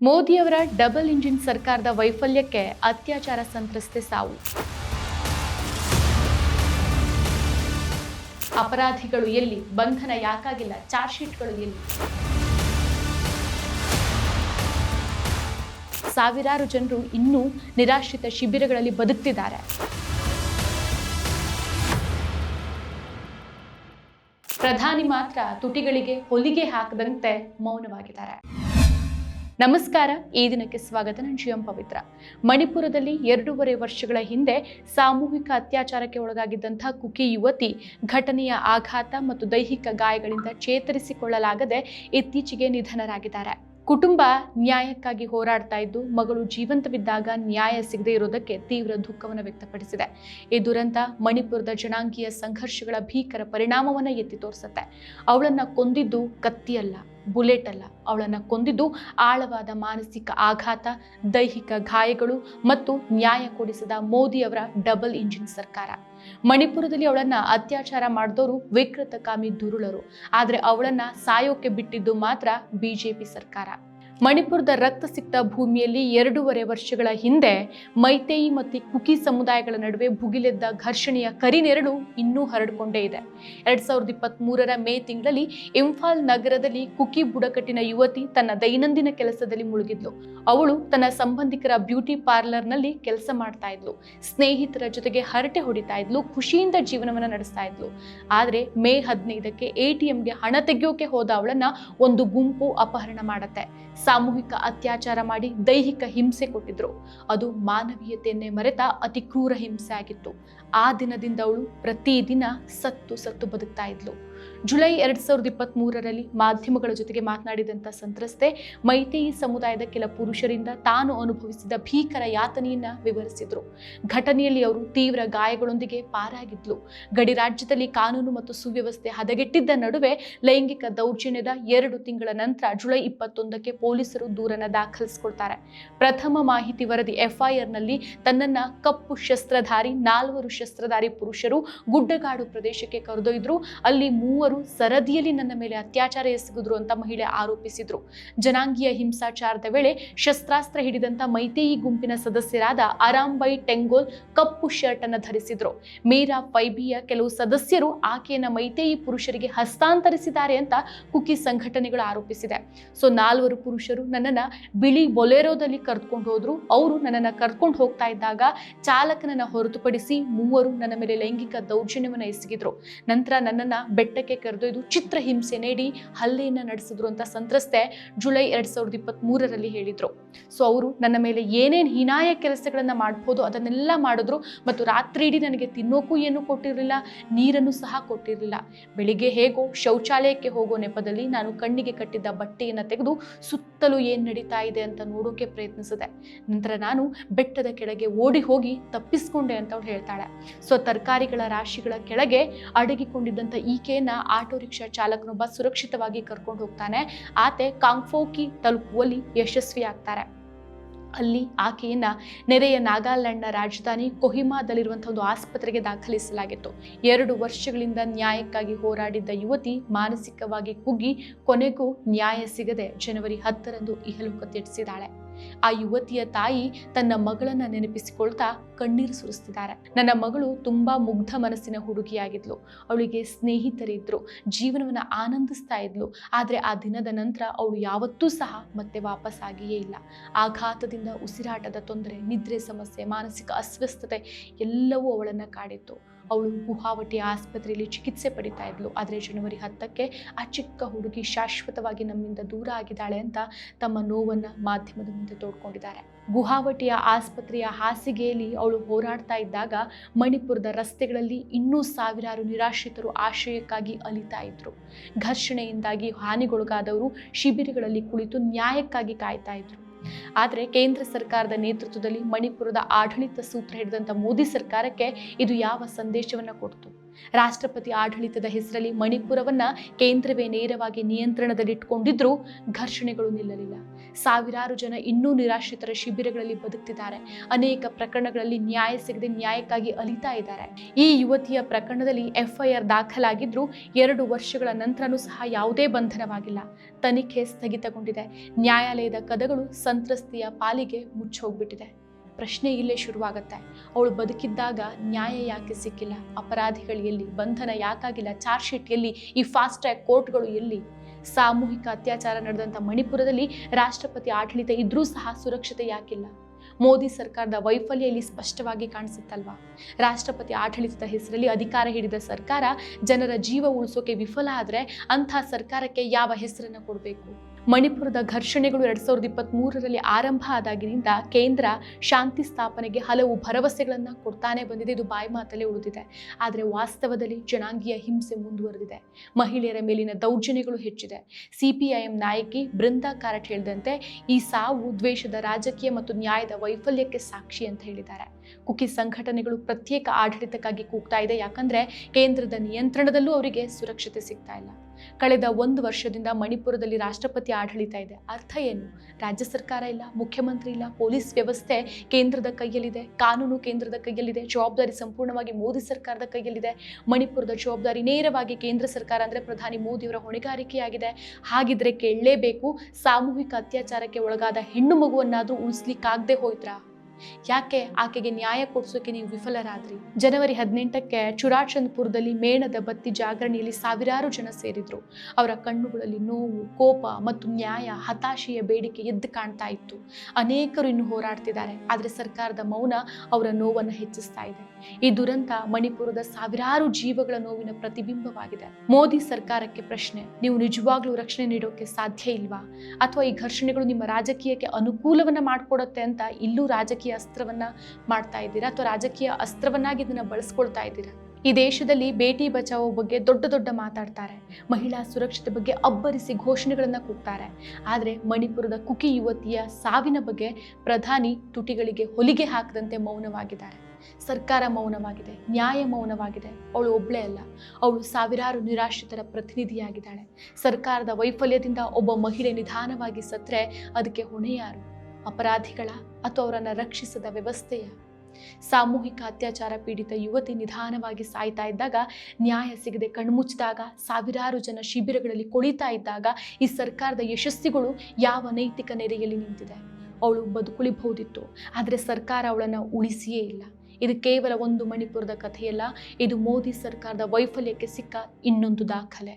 ಮೋದಿಯವರ double engine ಸರ್ಕಾರದ ವೈಫಲ್ಯಕ್ಕೆ ಅತ್ಯಾಚಾರ ಸಂತ್ರಸ್ತೆ ಸಾವು. ಅಪರಾಧಿಗಳು ಎಲ್ಲಿ? ಬಂಧನ ಯಾಕಾಗಿಲ್ಲ? ಚಾರ್ಜ್ ಶೀಟ್ಗಳು ಎಲ್ಲಿ? ಸಾವಿರಾರು ಜನರು ಇನ್ನೂ ನಿರಾಶ್ರಿತ ಶಿಬಿರಗಳಲ್ಲಿ ಬದುಕ್ತಿದ್ದಾರೆ. ಪ್ರಧಾನಿ ಮಾತ್ರ ತುಟಿಗಳಿಗೆ ಹೊಲಿಗೆ ಹಾಕದಂತೆ ಮೌನವಾಗಿದ್ದಾರೆ. ನಮಸ್ಕಾರ, ಈ ದಿನಕ್ಕೆ ಸ್ವಾಗತ. ನಾನು ಜಿಎಂ ಪವಿತ್ರ. ಮಣಿಪುರದಲ್ಲಿ ಎರಡೂವರೆ ವರ್ಷಗಳ ಹಿಂದೆ ಸಾಮೂಹಿಕ ಅತ್ಯಾಚಾರಕ್ಕೆ ಒಳಗಾಗಿದ್ದಂಥ ಕುಕಿ ಯುವತಿ ಘಟನೆಯ ಆಘಾತ ಮತ್ತು ದೈಹಿಕ ಗಾಯಗಳಿಂದ ಚೇತರಿಸಿಕೊಳ್ಳಲಾಗದೆ ಇತ್ತೀಚೆಗೆ ನಿಧನರಾಗಿದ್ದಾರೆ. ಕುಟುಂಬ ನ್ಯಾಯಕ್ಕಾಗಿ ಹೋರಾಡ್ತಾ ಇದ್ದು, ಮಗಳು ಜೀವಂತವಿದ್ದಾಗ ನ್ಯಾಯ ಸಿಗದೇ ಇರೋದಕ್ಕೆ ತೀವ್ರ ದುಃಖವನ್ನು ವ್ಯಕ್ತಪಡಿಸಿದೆ. ಈ ದುರಂತ ಮಣಿಪುರದ ಜನಾಂಗೀಯ ಸಂಘರ್ಷಗಳ ಭೀಕರ ಪರಿಣಾಮವನ್ನು ಎತ್ತಿ ತೋರಿಸುತ್ತೆ. ಅವಳನ್ನ ಕೊಂದಿದ್ದು ಕತ್ತಿಯಲ್ಲ. ಬುಲೆಟ್ ಅಲ್ಲ. ಅವಳನ್ನು ಕೊಂದಿದ್ದು ಆಳವಾದ ಮಾನಸಿಕ ಆಘಾತ, ದೈಹಿಕ ಗಾಯಗಳು ಮತ್ತು ನ್ಯಾಯ ಕೊಡಿಸಿದ ಮೋದಿಯವರ ಡಬಲ್ ಇಂಜಿನ್ ಸರ್ಕಾರ. ಮಣಿಪುರದಲ್ಲಿ ಅವಳನ್ನ ಅತ್ಯಾಚಾರ ಮಾಡಿದವರು ವಿಕೃತಕಾಮಿ ದುರುಳರು. ಆದರೆ ಅವಳನ್ನ ಸಾಯೋಕೆ ಬಿಟ್ಟಿದ್ದು ಮಾತ್ರ ಬಿಜೆಪಿ ಸರ್ಕಾರ. ಮಣಿಪುರದ ರಕ್ತ ಸಿಕ್ತ ಭೂಮಿಯಲ್ಲಿ ಎರಡೂವರೆ ವರ್ಷಗಳ ಹಿಂದೆ ಮೈತೇಯಿ ಮತ್ತು ಕುಕಿ ಸಮುದಾಯಗಳ ನಡುವೆ ಭುಗಿಲೆದ್ದ ಘರ್ಷಣೆಯ ಕರಿನೆರಳು ಇನ್ನೂ ಹರಡಿಕೊಂಡೇ ಇದೆ. ಎರಡ್ ಸಾವಿರದ ಇಪ್ಪತ್ತ್ ಮೂರರ ಮೇ ತಿಂಗಳಲ್ಲಿ ಇಂಫಾಲ್ ನಗರದಲ್ಲಿ ಕುಕಿ ಬುಡಕಟ್ಟಿನ ಯುವತಿ ತನ್ನ ದೈನಂದಿನ ಕೆಲಸದಲ್ಲಿ ಮುಳುಗಿದ್ಲು. ಅವಳು ತನ್ನ ಸಂಬಂಧಿಕರ ಬ್ಯೂಟಿ ಪಾರ್ಲರ್ನಲ್ಲಿ ಕೆಲಸ ಮಾಡ್ತಾ ಇದ್ಲು. ಸ್ನೇಹಿತರ ಜೊತೆಗೆ ಹರಟೆ ಹೊಡಿತಾ ಇದ್ಲು, ಖುಷಿಯಿಂದ ಜೀವನವನ್ನು ನಡೆಸ್ತಾ ಇದ್ಲು. ಆದರೆ ಮೇ ಹದಿನೈದಕ್ಕೆ ಎ ಟಿ ಎಂಗೆ ಹಣ ತೆಗೆಯೋಕೆ ಹೋದ ಅವಳನ್ನ ಒಂದು ಗುಂಪು ಅಪಹರಣ ಮಾಡತ್ತೆ. ಸಾಮೂಹಿಕ ಅತ್ಯಾಚಾರ ಮಾಡಿ ದೈಹಿಕ ಹಿಂಸೆ ಕೊಟ್ಟಿದ್ರು. ಅದು ಮಾನವೀಯತೆಯನ್ನೇ ಮರೆತ ಅತಿ ಕ್ರೂರ ಹಿಂಸೆ ಆಗಿತ್ತು. ಆ ದಿನದಿಂದ ಅವಳು ಪ್ರತಿದಿನ ಸತ್ತು ಸತ್ತು ಬದುಕ್ತಾ ಇದ್ಲು. ಜುಲೈ ಎರಡ್ ಸಾವಿರದ ಇಪ್ಪತ್ತ್ ಮೂರರಲ್ಲಿ ಮಾಧ್ಯಮಗಳ ಜೊತೆಗೆ ಮಾತನಾಡಿದಂಥ ಸಂತ್ರಸ್ತೆ ಮೈತೇಯಿ ಸಮುದಾಯದ ಕೆಲ ಪುರುಷರಿಂದ ತಾನು ಅನುಭವಿಸಿದ ಭೀಕರ ಯಾತನೆಯನ್ನ ವಿವರಿಸಿದ್ರು. ಘಟನೆಯಲ್ಲಿ ಅವರು ತೀವ್ರ ಗಾಯಗಳೊಂದಿಗೆ ಪಾರಾಗಿದ್ಲು. ಗಡಿ ರಾಜ್ಯದಲ್ಲಿ ಕಾನೂನು ಮತ್ತು ಸುವ್ಯವಸ್ಥೆ ಹದಗೆಟ್ಟಿದ್ದ ನಡುವೆ ಲೈಂಗಿಕ ದೌರ್ಜನ್ಯದ ಎರಡು ತಿಂಗಳ ನಂತರ ಜುಲೈ ಇಪ್ಪತ್ತೊಂದಕ್ಕೆ ಪೊಲೀಸರು ದೂರನ್ನ ದಾಖಲಿಸಿಕೊಳ್ತಾರೆ ಪ್ರಥಮ ಮಾಹಿತಿ ವರದಿ ಎಫ್ಐಆರ್ನಲ್ಲಿ ತನ್ನನ್ನ ಕಪ್ಪು ಶಸ್ತ್ರಧಾರಿ, ನಾಲ್ವರು ಶಸ್ತ್ರಧಾರಿ ಪುರುಷರು ಗುಡ್ಡಗಾಡು ಪ್ರದೇಶಕ್ಕೆ ಕರೆದೊಯ್ದ್ರು. ಅಲ್ಲಿ ಮೂವರು ಸರದಿಯಲ್ಲಿ ನನ್ನ ಮೇಲೆ ಅತ್ಯಾಚಾರ ಎಸಗಿದ್ರು ಅಂತ ಮಹಿಳೆ ಆರೋಪಿಸಿದ್ರು. ಜನಾಂಗೀಯ ಹಿಂಸಾಚಾರದ ವೇಳೆ ಶಸ್ತ್ರಾಸ್ತ್ರ ಹಿಡಿದಂತ ಮೈತೇಯಿ ಗುಂಪಿನ ಸದಸ್ಯರಾದ ಅರಾಂಬೈ ಟೆಂಗೋಲ್ ಕಪ್ಪು ಶರ್ಟ್ ಅನ್ನು ಧರಿಸಿದ್ರು. ಮೀರಾ ಫೈಬಿಯ ಕೆಲವು ಸದಸ್ಯರು ಆಕೆಯನ್ನ ಮೈತೇಯಿ ಪುರುಷರಿಗೆ ಹಸ್ತಾಂತರಿಸಿದ್ದಾರೆ ಅಂತ ಕುಕಿ ಸಂಘಟನೆಗಳು ಆರೋಪಿಸಿದೆ. ಸೊ ನಾಲ್ವರು ಪುರುಷರು ನನ್ನನ್ನ ಬಿಳಿ ಬೊಲೆರೋದಲ್ಲಿ ಕರ್ಕೊಂಡು ಹೋದ್ರು. ಅವರು ನನ್ನನ್ನ ಕರ್ಕೊಂಡು ಹೋಗ್ತಾ ಇದ್ದಾಗ ಚಾಲಕನನ್ನ ಹೊರತುಪಡಿಸಿ ಮೂವರು ನನ್ನ ಮೇಲೆ ಲೈಂಗಿಕ ದೌರ್ಜನ್ಯವನ್ನ ಎಸಗಿದ್ರು. ನಂತರ ನನ್ನನ್ನ ಬೆಟ್ಟಕ್ಕೆ ಕರೆದೊಯ್ದು ಚಿತ್ರ ಹಿಂಸೆ ನೀಡಿ ಹಲ್ಲೆಯನ್ನ ನಡೆಸಿದ್ರು ಅಂತ ಸಂತ್ರಸ್ತೆ ಜುಲೈ ಎರಡ್ ಸಾವಿರದ ಇಪ್ಪತ್ತ್ ಮೂರರಲ್ಲಿ ಹೇಳಿದ್ರು. ಸೊ ಅವರು ನನ್ನ ಮೇಲೆ ಏನೇನು ಹೀನಾಯ ಕೆಲಸಗಳನ್ನು ಮಾಡ್ಬೋದು ಅದನ್ನೆಲ್ಲ ಮಾಡಿದ್ರು ಮತ್ತು ರಾತ್ರಿ ಇಡೀ ನನಗೆ ತಿನ್ನೋಕ್ಕೂ ಏನು ಕೊಟ್ಟಿರಲಿಲ್ಲ, ನೀರನ್ನು ಸಹ ಕೊಟ್ಟಿರಲಿಲ್ಲ. ಬೆಳಿಗ್ಗೆ ಹೇಗೋ ಶೌಚಾಲಯಕ್ಕೆ ಹೋಗೋ ನೆಪದಲ್ಲಿ ನಾನು ಕಣ್ಣಿಗೆ ಕಟ್ಟಿದ್ದ ಬಟ್ಟೆಯನ್ನು ತೆಗೆದು ಸುತ್ತಲೂ ಏನು ನಡೀತಾ ಇದೆ ಅಂತ ನೋಡೋಕೆ ಪ್ರಯತ್ನಿಸಿದೆ. ನಂತರ ನಾನು ಬೆಟ್ಟದ ಕೆಳಗೆ ಓಡಿ ಹೋಗಿ ತಪ್ಪಿಸ್ಕೊಂಡೆ ಅಂತ ಅವಳು ಹೇಳ್ತಾಳೆ. ಸೊ ತರಕಾರಿಗಳ ರಾಶಿಗಳ ಕೆಳಗೆ ಅಡಗಿಕೊಂಡಿದ್ದಂಥ ಈಕೆಯನ್ನ ಆಟೋ ರಿಕ್ಷಾ ಚಾಲಕನೊಬ್ಬ ಸುರಕ್ಷಿತವಾಗಿ ಕರ್ಕೊಂಡು ಹೋಗ್ತಾನೆ. ಆತೆ ಕಾಂಗ್ಫೋಕಿ ತಲುಪುವಲ್ಲಿ ಯಶಸ್ವಿ ಆಗ್ತಾರೆ ಅಲ್ಲಿ ಆಕೆಯನ್ನ ನೆರೆಯ ನಾಗಾಲ್ಯಾಂಡ್ನ ರಾಜಧಾನಿ ಕೊಹಿಮಾದಲ್ಲಿರುವಂತಹ ಒಂದು ಆಸ್ಪತ್ರೆಗೆ ದಾಖಲಿಸಲಾಗಿತ್ತು. ಎರಡು ವರ್ಷಗಳಿಂದ ನ್ಯಾಯಕ್ಕಾಗಿ ಹೋರಾಡಿದ್ದ ಯುವತಿ ಮಾನಸಿಕವಾಗಿ ಕುಗ್ಗಿ ಕೊನೆಗೂ ನ್ಯಾಯ ಸಿಗದೆ ಜನವರಿ ಹತ್ತರಂದು ಇಹಲೋಕ ತ್ಯಜಿಸಿದಾಳೆ ಆ ಯುವತಿಯ ತಾಯಿ ತನ್ನ ಮಗಳನ್ನ ನೆನಪಿಸಿಕೊಳ್ತಾ ಕಣ್ಣೀರು ಸುರಿಸ್ತಿದ್ದಾರೆ. ನನ್ನ ಮಗಳು ತುಂಬಾ ಮುಗ್ಧ ಮನಸ್ಸಿನ ಹುಡುಗಿಯಾಗಿದ್ಲು. ಅವಳಿಗೆ ಸ್ನೇಹಿತರಿದ್ರು, ಜೀವನವನ್ನ ಆನಂದಿಸ್ತಾ ಇದ್ಲು. ಆದ್ರೆ ಆ ದಿನದ ನಂತರ ಅವಳು ಯಾವತ್ತೂ ಸಹ ಮತ್ತೆ ವಾಪಸ್ ಆಗಿಯೇ ಇಲ್ಲ. ಆಘಾತದಿಂದ ಉಸಿರಾಟದ ತೊಂದರೆ, ನಿದ್ರೆ ಸಮಸ್ಯೆ, ಮಾನಸಿಕ ಅಸ್ವಸ್ಥತೆ ಎಲ್ಲವೂ ಅವಳನ್ನ ಕಾಡಿತ್ತು. ಅವಳು ಗುಹಾವಟಿ ಆಸ್ಪತ್ರೆಯಲ್ಲಿ ಚಿಕಿತ್ಸೆ ಪಡಿತಾ ಇದ್ಲು. ಆದರೆ ಜನವರಿ ಹತ್ತಕ್ಕೆ ಆ ಚಿಕ್ಕ ಹುಡುಗಿ ಶಾಶ್ವತವಾಗಿ ನಮ್ಮಿಂದ ದೂರ ಆಗಿದ್ದಾಳೆ ಅಂತ ತಮ್ಮ ನೋವನ್ನು ಮಾಧ್ಯಮದ ಮುಂದೆ ತೋಡ್ಕೊಂಡಿದ್ದಾರೆ. ಗುಹಾವಟಿಯ ಆಸ್ಪತ್ರೆಯ ಹಾಸಿಗೆಯಲ್ಲಿ ಅವಳು ಹೋರಾಡ್ತಾ ಇದ್ದಾಗ ಮಣಿಪುರದ ರಸ್ತೆಗಳಲ್ಲಿ ಇನ್ನೂ ಸಾವಿರಾರು ನಿರಾಶ್ರಿತರು ಆಶ್ರಯಕ್ಕಾಗಿ ಅಲಿತಾ ಇದ್ರು. ಘರ್ಷಣೆಯಿಂದಾಗಿ ಹಾನಿಗೊಳಗಾದವರು ಶಿಬಿರಗಳಲ್ಲಿ ಕುಳಿತು ನ್ಯಾಯಕ್ಕಾಗಿ ಕಾಯ್ತಾ ಇದ್ರು. ಆದರೆ ಕೇಂದ್ರ ಸರ್ಕಾರದ ನೇತೃತ್ವದಲ್ಲಿ ಮಣಿಪುರದ ಆಡಳಿತ ಸೂತ್ರ ಹಿಡಿದಂಥ ಮೋದಿ ಸರ್ಕಾರಕ್ಕೆ ಇದು ಯಾವ ಸಂದೇಶವನ್ನು ಕೊಡ್ತು? ರಾಷ್ಟ್ರಪತಿ ಆಡಳಿತದ ಹೆಸರಲ್ಲಿ ಮಣಿಪುರವನ್ನ ಕೇಂದ್ರವೇ ನೇರವಾಗಿ ನಿಯಂತ್ರಣದಲ್ಲಿಟ್ಕೊಂಡಿದ್ರೂ ಘರ್ಷಣೆಗಳು ನಿಲ್ಲಲಿಲ್ಲ. ಸಾವಿರಾರು ಜನ ಇನ್ನೂ ನಿರಾಶ್ರಿತರ ಶಿಬಿರಗಳಲ್ಲಿ ಬದುಕ್ತಿದ್ದಾರೆ. ಅನೇಕ ಪ್ರಕರಣಗಳಲ್ಲಿ ನ್ಯಾಯ ಸಿಗದೆ ನ್ಯಾಯಕ್ಕಾಗಿ ಅಲಿತಾ ಇದ್ದಾರೆ. ಈ ಯುವತಿಯ ಪ್ರಕರಣದಲ್ಲಿ ಎಫ್ಐಆರ್ ದಾಖಲಾಗಿದ್ರೂ ಎರಡು ವರ್ಷಗಳ ನಂತರನೂ ಸಹ ಯಾವುದೇ ಬಂಧನವಾಗಿಲ್ಲ. ತನಿಖೆ ಸ್ಥಗಿತಗೊಂಡಿದೆ. ನ್ಯಾಯಾಲಯದ ಕದಗಳು ಸಂತ್ರಸ್ತೆಯ ಪಾಲಿಗೆ ಮುಚ್ಚೋಗ್ಬಿಟ್ಟಿದೆ. ಪ್ರಶ್ನೆ ಇಲ್ಲೇ ಶುರುವಾಗುತ್ತೆ. ಅವಳು ಬದುಕಿದ್ದಾಗ ನ್ಯಾಯ ಯಾಕೆ ಸಿಕ್ಕಿಲ್ಲ? ಅಪರಾಧಿಗಳು ಎಲ್ಲಿ? ಬಂಧನ ಯಾಕಾಗಿಲ್ಲ? ಚಾರ್ಜ್ ಶೀಟ್ ಎಲ್ಲಿ? ಈ ಫಾಸ್ಟ್ ಟ್ರ್ಯಾಕ್ ಕೋರ್ಟ್ಗಳು ಎಲ್ಲಿ? ಸಾಮೂಹಿಕ ಅತ್ಯಾಚಾರ ನಡೆದಂಥ ಮಣಿಪುರದಲ್ಲಿ ರಾಷ್ಟ್ರಪತಿ ಆಡಳಿತ ಇದ್ರೂ ಸಹ ಸುರಕ್ಷತೆ ಯಾಕಿಲ್ಲ? ಮೋದಿ ಸರ್ಕಾರದ ವೈಫಲ್ಯ ಇಲ್ಲಿ ಸ್ಪಷ್ಟವಾಗಿ ಕಾಣಿಸುತ್ತಲ್ವಾ? ರಾಷ್ಟ್ರಪತಿ ಆಡಳಿತದ ಹೆಸರಲ್ಲಿ ಅಧಿಕಾರ ಹಿಡಿದ ಸರ್ಕಾರ ಜನರ ಜೀವ ಉಳಿಸೋಕೆ ವಿಫಲ ಆದರೆ ಅಂಥ ಸರ್ಕಾರಕ್ಕೆ ಯಾವ ಹೆಸರನ್ನು ಕೊಡಬೇಕು? ಮಣಿಪುರದ ಘರ್ಷಣೆಗಳು ಎರಡ್ ಸಾವಿರದ ಇಪ್ಪತ್ತ್ ಮೂರರಲ್ಲಿ ಆರಂಭ ಆದಾಗಿನಿಂದ ಕೇಂದ್ರ ಶಾಂತಿ ಸ್ಥಾಪನೆಗೆ ಹಲವು ಭರವಸೆಗಳನ್ನು ಕೊಡ್ತಾನೆ ಬಂದಿದೆ. ಇದು ಬಾಯಿ ಮಾತಲ್ಲೇ ಉಳಿದಿದೆ. ಆದರೆ ವಾಸ್ತವದಲ್ಲಿ ಜನಾಂಗೀಯ ಹಿಂಸೆ ಮುಂದುವರೆದಿದೆ. ಮಹಿಳೆಯರ ಮೇಲಿನ ದೌರ್ಜನ್ಯಗಳು ಹೆಚ್ಚಿದೆ. ಸಿಪಿಐಎಂ ನಾಯಕಿ ಬೃಂದಾ ಕಾರಟ್ ಹೇಳಿದಂತೆ, ಈ ಸಾವು ದ್ವೇಷದ ರಾಜಕೀಯ ಮತ್ತು ನ್ಯಾಯದ ವೈಫಲ್ಯಕ್ಕೆ ಸಾಕ್ಷಿ ಅಂತ ಹೇಳಿದ್ದಾರೆ. ಕುಕಿ ಸಂಘಟನೆಗಳು ಪ್ರತ್ಯೇಕ ಆಡಳಿತಕ್ಕಾಗಿ ಕೂಗ್ತಾ ಇದೆ. ಯಾಕಂದ್ರೆ ಕೇಂದ್ರದ ನಿಯಂತ್ರಣದಲ್ಲೂ ಅವರಿಗೆ ಸುರಕ್ಷತೆ ಸಿಗ್ತಾ ಇಲ್ಲ. ಕಳೆದ ಒಂದು ವರ್ಷದಿಂದ ಮಣಿಪುರದಲ್ಲಿ ರಾಷ್ಟ್ರಪತಿ ಆಡಳಿತ ಇದೆ. ಅರ್ಥ ಏನು? ರಾಜ್ಯ ಸರ್ಕಾರ ಇಲ್ಲ, ಮುಖ್ಯಮಂತ್ರಿ ಇಲ್ಲ, ಪೊಲೀಸ್ ವ್ಯವಸ್ಥೆ ಕೇಂದ್ರದ ಕೈಯಲ್ಲಿದೆ, ಕಾನೂನು ಕೇಂದ್ರದ ಕೈಯಲ್ಲಿದೆ, ಜವಾಬ್ದಾರಿ ಸಂಪೂರ್ಣವಾಗಿ ಮೋದಿ ಸರ್ಕಾರದ ಕೈಯಲ್ಲಿದೆ. ಮಣಿಪುರದ ಜವಾಬ್ದಾರಿ ನೇರವಾಗಿ ಕೇಂದ್ರ ಸರ್ಕಾರ ಅಂದರೆ ಪ್ರಧಾನಿ ಮೋದಿಯವರ ಹೊಣೆಗಾರಿಕೆಯಾಗಿದೆ. ಹಾಗಿದ್ರೆ ಕೇಳಲೇಬೇಕು, ಸಾಮೂಹಿಕ ಅತ್ಯಾಚಾರಕ್ಕೆ ಒಳಗಾದ ಹೆಣ್ಣು ಮಗುವನ್ನಾದರೂ ಉಳಿಸ್ಲಿಕ್ಕಾಗದೆ ಹೋಯ್ತ್ರಾ? ಯಾಕೆ ಆಕೆಗೆ ನ್ಯಾಯ ಕೊಡಿಸೋಕೆ ನೀವು ವಿಫಲರಾದ್ರಿ? ಜನವರಿ ಹದಿನೆಂಟಕ್ಕೆ ಚುರಾಚಂದ್ಪುರದಲ್ಲಿ ಮೇಣದ ಬತ್ತಿ ಜಾಗರಣೆಯಲ್ಲಿ ಸಾವಿರಾರು ಜನ ಸೇರಿದ್ರು. ಅವರ ಕಣ್ಣುಗಳಲ್ಲಿ ನೋವು, ಕೋಪ ಮತ್ತು ನ್ಯಾಯ ಹತಾಶೆಯ ಬೇಡಿಕೆ ಎದ್ದು ಕಾಣ್ತಾ ಇತ್ತು. ಅನೇಕರು ಇನ್ನು ಹೋರಾಡ್ತಿದ್ದಾರೆ, ಆದರೆ ಸರ್ಕಾರದ ಮೌನ ಅವರ ನೋವನ್ನು ಹೆಚ್ಚಿಸ್ತಾ ಇದೆ. ಈ ದುರಂತ ಮಣಿಪುರದ ಸಾವಿರಾರು ಜೀವಗಳ ನೋವಿನ ಪ್ರತಿಬಿಂಬವಾಗಿದೆ. ಮೋದಿ ಸರ್ಕಾರಕ್ಕೆ ಪ್ರಶ್ನೆ, ನೀವು ನಿಜವಾಗ್ಲೂ ರಕ್ಷಣೆ ನೀಡೋಕೆ ಸಾಧ್ಯ ಇಲ್ವಾ? ಅಥವಾ ಈ ಘರ್ಷಣೆಗಳು ನಿಮ್ಮ ರಾಜಕೀಯಕ್ಕೆ ಅನುಕೂಲವನ್ನ ಮಾಡಿಕೊಡುತ್ತೆ ಅಂತ ಇಲ್ಲೂ ರಾಜಕೀಯ ಅಸ್ತ್ರವನ್ನ ಮಾಡ್ತಾ ಇದ್ದೀರಾ ಅಥವಾ ರಾಜಕೀಯ ಅಸ್ತ್ರವನ್ನಾಗಿ ಇದನ್ನ ಬಳಸ್ಕೊಳ್ತಾ ಇದ್ದೀರಾ? ಈ ದೇಶದಲ್ಲಿ ಬೇಟಿ ಬಚಾವೋ ಬಗ್ಗೆ ದೊಡ್ಡ ದೊಡ್ಡ ಮಾತಾಡ್ತಾರೆ. ಮಹಿಳಾ ಸುರಕ್ಷತೆ ಬಗ್ಗೆ ಅಬ್ಬರಿಸಿ ಘೋಷಣೆಗಳನ್ನ ಕೂಗ್ತಾರೆ. ಆದರೆ ಮಣಿಪುರದ ಕುಕಿ ಯುವತಿಯ ಸಾವಿನ ಬಗ್ಗೆ ಪ್ರಧಾನಿ ತುಟಿಗಳಿಗೆ ಹೊಲಿಗೆ ಹಾಕದಂತೆ ಮೌನವಾಗಿದ್ದಾರೆ. ಸರ್ಕಾರ ಮೌನವಾಗಿದೆ, ನ್ಯಾಯ ಮೌನವಾಗಿದೆ. ಅವಳು ಒಬ್ಳೆ ಅಲ್ಲ, ಅವಳು ಸಾವಿರಾರು ನಿರಾಶ್ರಿತರ ಪ್ರತಿನಿಧಿಯಾಗಿದ್ದಾಳೆ. ಸರ್ಕಾರದ ವೈಫಲ್ಯದಿಂದ ಒಬ್ಬ ಮಹಿಳೆ ನಿಧಾನವಾಗಿ ಸತ್ರೆ, ಅದಕ್ಕೆ ಹೊಣೆ ಯಾರು ಅಪರಾಧಿಗಳ ಅಥವಾ ಅವರನ್ನು ರಕ್ಷಿಸದ ವ್ಯವಸ್ಥೆಯ ಸಾಮೂಹಿಕ ಅತ್ಯಾಚಾರ ಪೀಡಿತ ಯುವತಿ ನಿಧಾನವಾಗಿ ಸಾಯ್ತಾ ಇದ್ದಾಗ ನ್ಯಾಯ ಸಿಗದೆ ಕಣ್ಮುಚ್ಚಿದಾಗ ಸಾವಿರಾರು ಜನ ಶಿಬಿರಗಳಲ್ಲಿ ಕೊಳಿತಾ ಇದ್ದಾಗ ಈ ಸರ್ಕಾರದ ಯಶಸ್ಸಿಗಳು ಯಾವ ನೈತಿಕ ನೆರೆಯಲ್ಲಿ ನಿಂತಿದೆ. ಅವಳು ಬದುಕುಳಿಬಹುದಿತ್ತು, ಆದರೆ ಸರ್ಕಾರ ಅವಳನ್ನು ಉಳಿಸಿಯೇ ಇಲ್ಲ. ಇದು ಕೇವಲ ಒಂದು ಮಣಿಪುರದ ಕಥೆಯಲ್ಲ, ಇದು ಮೋದಿ ಸರ್ಕಾರದ ವೈಫಲ್ಯಕ್ಕೆ ಸಿಕ್ಕ ಇನ್ನೊಂದು ದಾಖಲೆ.